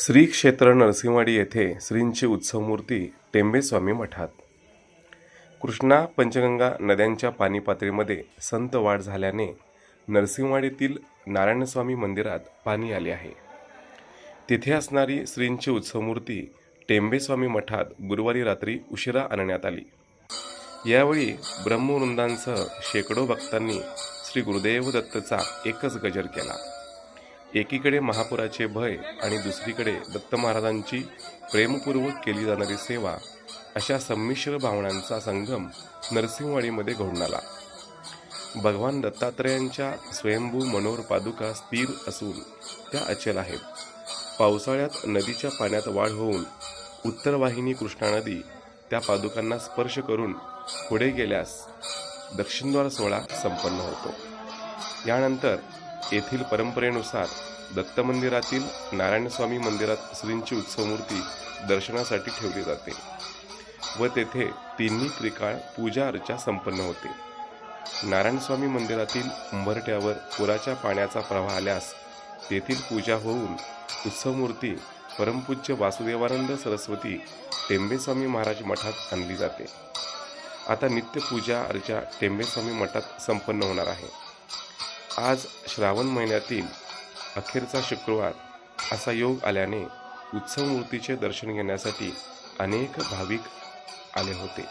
श्री क्षेत्र नरसिंहवाडी येथे श्रींची उत्सवमूर्ती टेंबेस्वामी मठात. कृष्णा पंचगंगा नद्यांच्या पाणी पातळीमध्ये संत वाढ झाल्याने नरसिंहवाडीतील नारायणस्वामी मंदिरात पाणी आले आहे. तिथे असणारी श्रींची उत्सवमूर्ती टेंबेस्वामी मठात गुरुवारी रात्री उशिरा आणण्यात आली. यावेळी ब्रह्मवृंदांसह शेकडो भक्तांनी श्री गुरुदेव दत्तचा एकच गजर केला. एकीकडे महापुराचे भय आणि दुसरीकडे दत्त महाराजांची प्रेमपूर्वक केली जाणारी सेवा अशा संमिश्र भावनांचा संगम नरसिंहवाडीमध्ये घडून आला. भगवान दत्तात्रेयांच्या स्वयंभू मनोहर पादुका स्थिर असून त्या अचल आहेत. पावसाळ्यात नदीच्या पाण्यात वाढ होऊन उत्तर वाहिनी कृष्णा नदी त्या पादुकांना स्पर्श करून पुढे गेल्यास दक्षिणद्वार सोहळा संपन्न होतो. यानंतर येथील परंपरेनुसार दत्त मंदिरातील नारायणस्वामी मंदिरात श्रींची उत्सवमूर्ती दर्शनासाठी ठेवली जाते व तेथे तिन्ही त्रिकाळ पूजा अर्चा संपन्न होते. नारायणस्वामी मंदिरातील उंबरट्यावर पुराच्या पाण्याचा प्रवाह आल्यास तेथील पूजा होऊन उत्सवमूर्ती परमपूज्य वासुदेवानंद सरस्वती टेंबेस्वामी महाराज मठात आणली जाते. आता नित्यपूजा अर्चा टेंबेस्वामी मठात संपन्न होणार आहे. आज श्रावण महिन्यातील अखेरचा शुक्रवार असा योग आल्याने उत्सव मूर्तीचे दर्शन घेण्यासाठी अनेक भाविक आले होते.